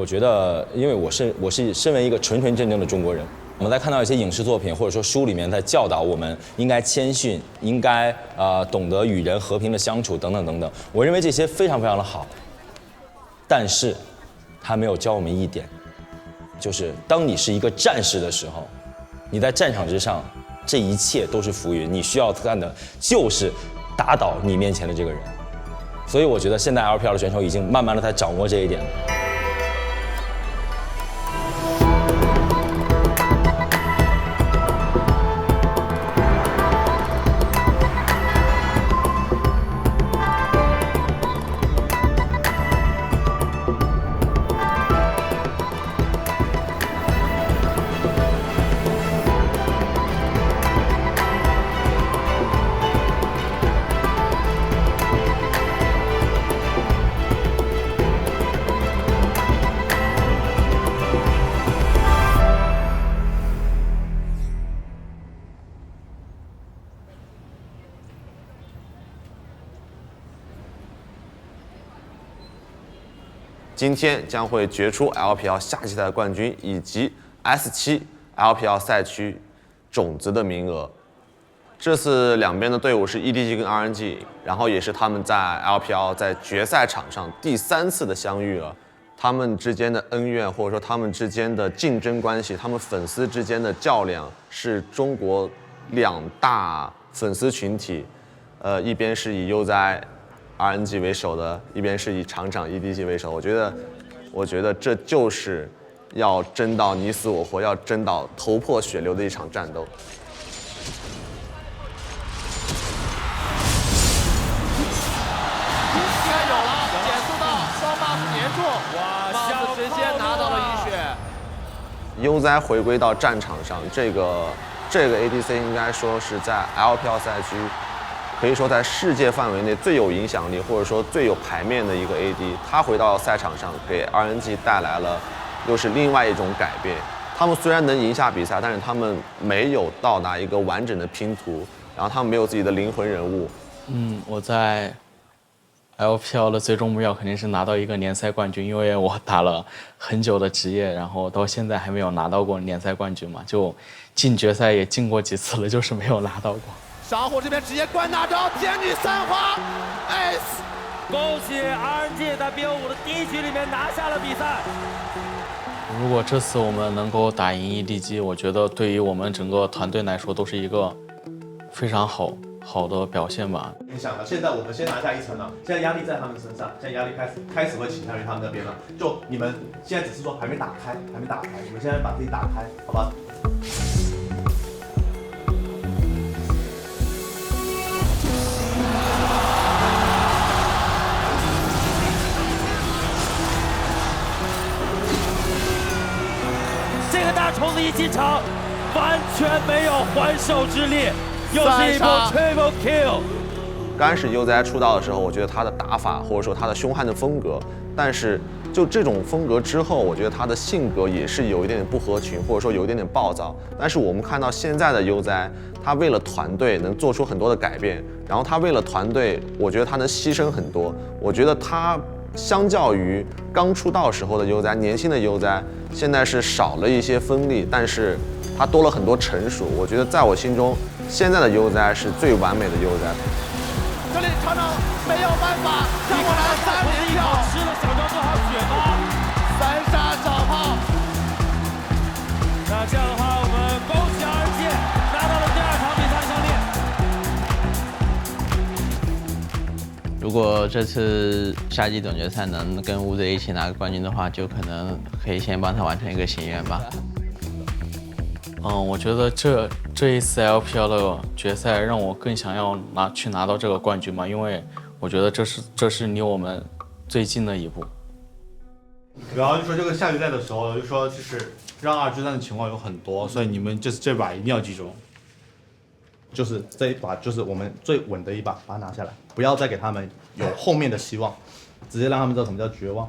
我觉得，因为我是我是身为一个纯纯正正的中国人，我们在看到一些影视作品或者说书里面在教导我们应该谦逊，应该呃懂得与人和平的相处等等等等，我认为这些非常非常的好，但是，他没有教我们一点，就是当你是一个战士的时候，你在战场之上，这一切都是浮云，你需要干的就是打倒你面前的这个人。所以我觉得现在 LPL 的选手已经慢慢的在掌握这一点了。今天将会决出 LPL 夏季赛的冠军以及 S7 LPL 赛区种子的名额。这次两边的队伍是 EDG 跟 RNG，然后也是他们在 LPL 在决赛场上第三次的相遇了。他们之间的恩怨或者说他们之间的竞争关系，他们粉丝之间的较量，是中国两大粉丝群体，呃，一边是以悠哉。RNG 为首的，一边是以厂长 EDG 为首，我觉得，我觉得这就是要争到你死我活，要争到头破血流的一场战斗。应该有了，减速到双 buff 黏住，哇，帽子直接拿到了一血。悠哉回归到战场上，这个这个 ADC 应该说是在 LPL 赛区。可以说，在世界范围内最有影响力，或者说最有牌面的一个 AD，他回到赛场上，给 RNG 带来了又是另外一种改变。他们虽然能赢下比赛，但是他们没有到达一个完整的拼图，然后他们没有自己的灵魂人物。嗯，我在 LPL 的最终目标肯定是拿到一个联赛冠军，因为我打了很久的职业，然后到现在还没有拿到过联赛冠军嘛，就进决赛也进过几次了，就是没有拿到过。小虎这边直接关大招，天女三花，S，恭喜 RNG 在 BO5 的第一局里面拿下了比赛。如果这次我们能够打赢 EDG，我觉得对于我们整个团队来说都是一个非常好好的表现吧。你想啊，现在我们先拿下一层了，现在压力在他们身上，现在压力开始开始会倾向于他们那边了。就你们现在只是说还没打开，还没打开，你们现在把自己打开，好吧？虫子一进场，完全没有还手之力，又是一波 triple kill。刚开始悠哉出道的时候，我觉得他的打法或者说他的凶悍的风格，但是就这种风格之后，我觉得他的性格也是有一点点不合群，或者说有一点点暴躁。但是我们看到现在的悠哉，他为了团队能做出很多的改变，然后他为了团队，我觉得他能牺牲很多。我觉得他。相较于刚出道时候的悠哉，年轻的悠哉现在是少了一些锋利，但是它多了很多成熟。我觉得在我心中，现在的悠哉是最完美的悠哉。这里常常没有办法，让我来三连如果这次夏季总决赛能跟乌贼一起拿个冠军的话，就可能可以先帮他完成一个心愿吧。嗯，我觉得这这一次 LPL 的决赛让我更想要拿去拿到这个冠军嘛，因为我觉得这是这是离我们最近的一步。然后就说这个下决赛的时候，就说就是让二追三的情况有很多，所以你们就是这把一定要记住。就是这一把，就是我们最稳的一把，把它拿下来，不要再给他们有后面的希望，直接让他们知道什么叫绝望。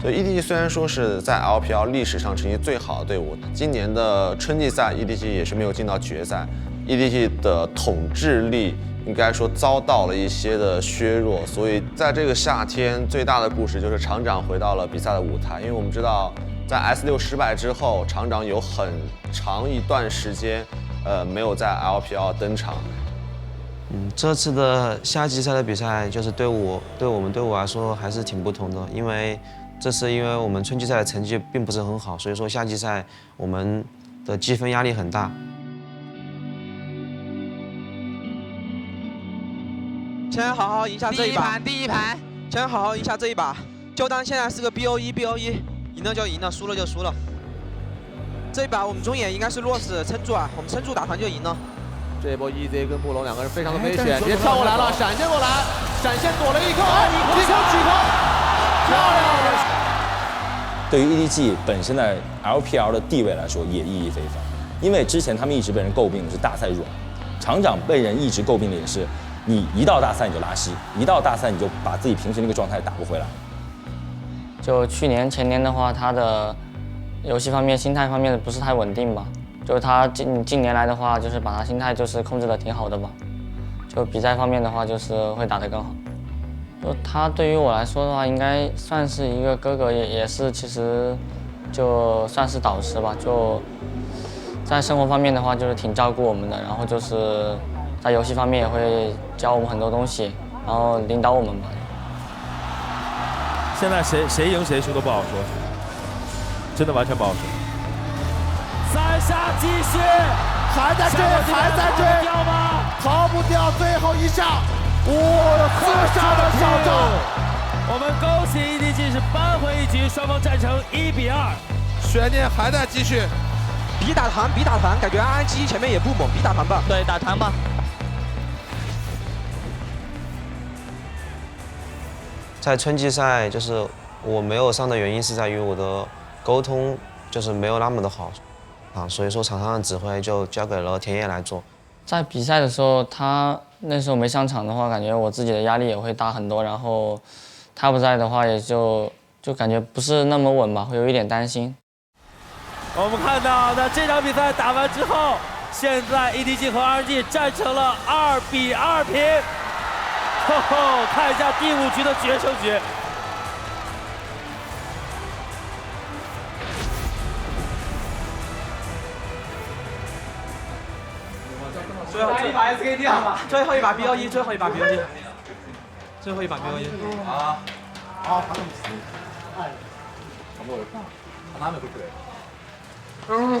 所以 EDG 虽然说是在 LPL 历史上成绩最好的队伍，今年的春季赛 EDG 也是没有进到决赛，EDG 的统治力应该说遭到了一些的削弱，所以在这个夏天最大的故事就是厂长回到了比赛的舞台，因为我们知道在 S 六失败之后，厂长有很长一段时间，呃，没有在 LPL 登场。嗯，这次的夏季赛的比赛，就是对我对我们队伍来说还是挺不同的，因为这次因为我们春季赛的成绩并不是很好，所以说夏季赛我们的积分压力很大。先好好赢下这一把，第一盘，先好好赢下这一把，就当现在是个 BOE，BOE，赢了就赢了，输了就输了。这一把我们中野应该是弱势撑住啊，我们撑住打团就赢了。这一波 EZ 跟布隆两个人非常的危险，别跳过来了，闪现过来，闪现躲了一个，哎，一球举头，漂亮！对于 EDG 本身的 LPL 的地位来说，也意义非凡。因为之前他们一直被人诟病的是大赛软，厂长被人一直诟病的也是，你一到大赛你就拉稀，一到大赛你就把自己平时那个状态打不回来。就去年前年的话，他的游戏方面、心态方面不是太稳定吧。就是他近近年来的话，就是把他心态就是控制的挺好的吧。就比赛方面的话，就是会打得更好。就他对于我来说的话，应该算是一个哥哥，也也是其实就算是导师吧。就在生活方面的话，就是挺照顾我们的，然后就是在游戏方面也会教我们很多东西，然后领导我们吧。现在谁谁赢谁输都不好说，真的完全不好说。三杀继续，还在追，还在追，掉吗？逃不掉最后一下，哇，四杀的挑战。我们恭喜 EDG 是扳回一局，双方战成一比二，悬念还在继续。比打团，比打团，感觉 RNG 前面也不猛，比打团吧。对，打团吧。在春季赛，就是我没有上的原因是在于我的沟通就是没有那么的好。啊，所以说场上的指挥就交给了田野来做。在比赛的时候，他那时候没上场的话，感觉我自己的压力也会大很多。然后他不在的话，也就就感觉不是那么稳吧，会有一点担心。我们看到，那这场比赛打完之后，现在 EDG 和 RNG 战成了二比二平。吼吼，看一下第五局的决胜局。最后一把 SKT 好吗？最后一把 BO 一，最后一把 BO 一，最后一把 BO 一。啊。啊，反正哎，差不多。他哪没会对？嗯。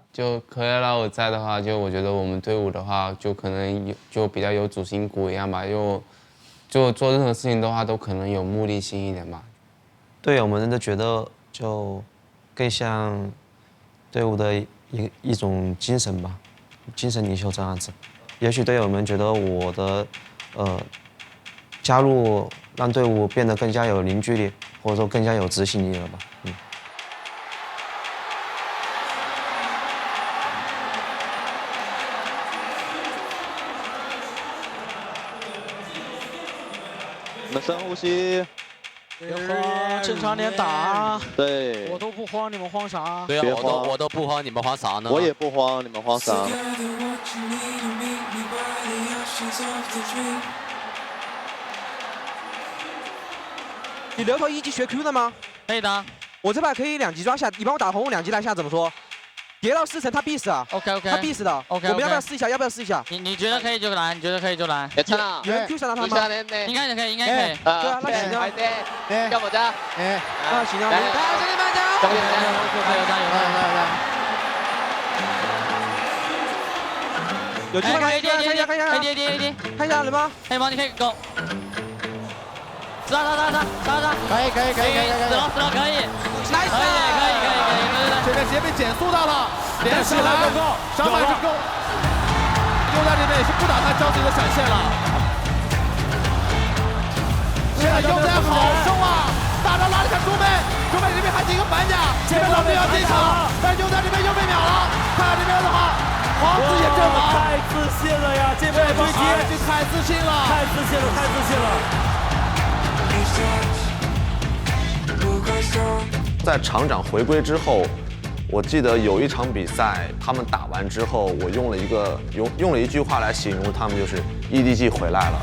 就克莱拉我在的话，就我觉得我们队伍的话，就可能有就比较有主心骨一样吧，就就做任何事情的话，都可能有目的性一点吧。队友们的觉得就更像队伍的一一种精神吧，精神领袖这样子。也许队友们觉得我的呃加入让队伍变得更加有凝聚力，或者说更加有执行力了吧。嗯。我们深呼吸，别慌，正常点打。对，我都不慌，你们慌啥？对啊，我都我都不慌，你们慌啥呢？我也不慌，你们慌啥？你留头一级学 Q 的吗？可以的。我这把可以两级抓下，你帮我打红，我两级来下怎么说？叠到四层他必死啊。OK OK，他必死的。OK, 我们要不要试一下？要不要试一下？你你觉得可以就来，你觉得可以就来。别枪了？有人 Q 上他吗？应该可以，应该可以。啊，对啊，那行啊。哎，要不加？哎，那行啊。来，兄弟们加油！加油加油加油加油！来来来。有机会看一下，看一下，看一下，看一下，看一下，看一下，来吧，黑猫，你可以攻，杀杀杀杀杀杀，可以可以可以可以，死了死了可以，来死了。直接被减速到了，连起来，伤害是够。丢在这边也是不打算交自己的闪现了。现在优在好凶啊！大招拉了一下朱梅，朱梅这边还是一个反甲，这边老兵要进场，但是优在这边又被秒了。看看这边的话，皇子也阵亡，太自信了呀！这边追击太自信了，太自信了，太自信了。在厂长回归之后，我记得有一场比赛，他们打完之后，我用了一个用用了一句话来形容他们，就是 EDG 回来了。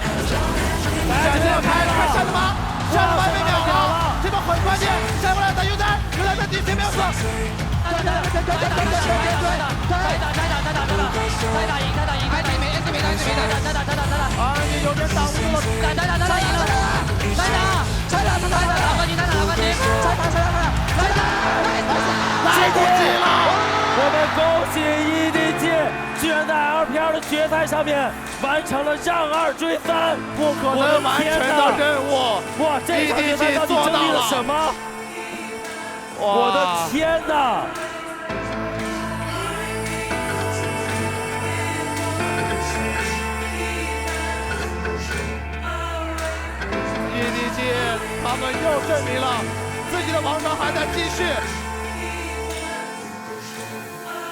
来，这要开了，下了吗？下了吗？被秒了，这波很关键，下过来打优仔，优仔在底前面死。再打，再打，再打，再打，再打，再打，再打，再打，再打，再打赢，再打赢，再打赢，没，S 没打，S 没打，再打，再打，再打，啊，你有点挡不住了，再打，再打，再打，再打，再打，再打，再打，拿冠军，再打，拿冠军，再打，再打，再打，我们恭喜 EDG 居然在 LPL 的决赛上面完成了让二追三，不可能完成的任务，哇，这场比赛到底经历了什么？我的天哪！EDG 他们又证明了自己的王朝还在继续。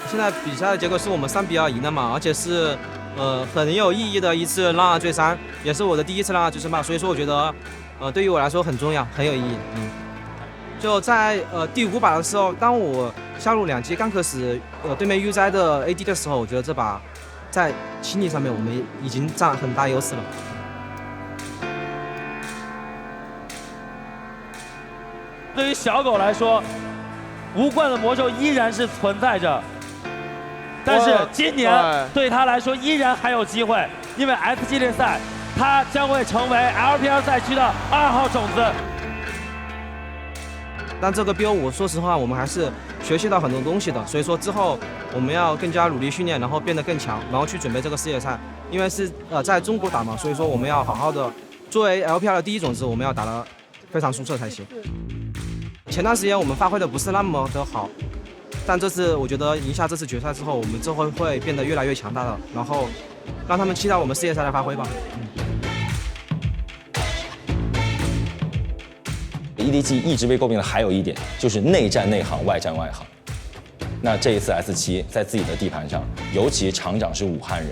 现在比赛的结果是我们三比二赢了嘛，而且是呃很有意义的一次让二追三，也是我的第一次让二追三吧，所以说我觉得呃对于我来说很重要，很有意义。嗯，就在呃第五把的时候，当我下路两击刚克死呃对面 U 灾的 AD 的时候，我觉得这把在清理上面我们已经占很大优势了。对于小狗来说，无冠的魔兽依然是存在着，但是今年对他来说依然还有机会，因为 S 系列赛，他将会成为 LPL 赛区的二号种子。但这个 BO 五，说实话，我们还是学习到很多东西的，所以说之后我们要更加努力训练，然后变得更强，然后去准备这个世界赛。因为是呃在中国打嘛，所以说我们要好好的，作为 LPL 的第一种子，我们要打得非常出色才行。前段时间我们发挥的不是那么的好，但这次我觉得赢下这次决赛之后，我们之后会变得越来越强大的，然后让他们期待我们世界赛的发挥吧。EDG 一直被诟病的还有一点就是内战内行，外战外行。那这一次 S 七在自己的地盘上，尤其厂长是武汉人，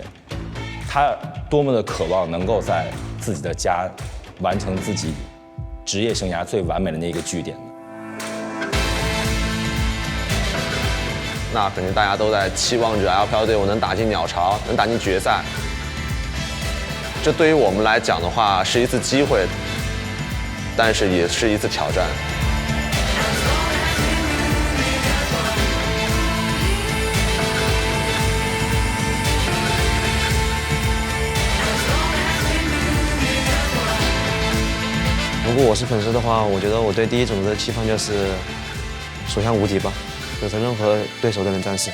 他多么的渴望能够在自己的家完成自己职业生涯最完美的那一个据点那肯定大家都在期望着 LPL 队伍能打进鸟巢，能打进决赛。这对于我们来讲的话，是一次机会，但是也是一次挑战。如果我是粉丝的话，我觉得我对第一种子的期盼就是所向无敌吧，组成任何对手的冷战式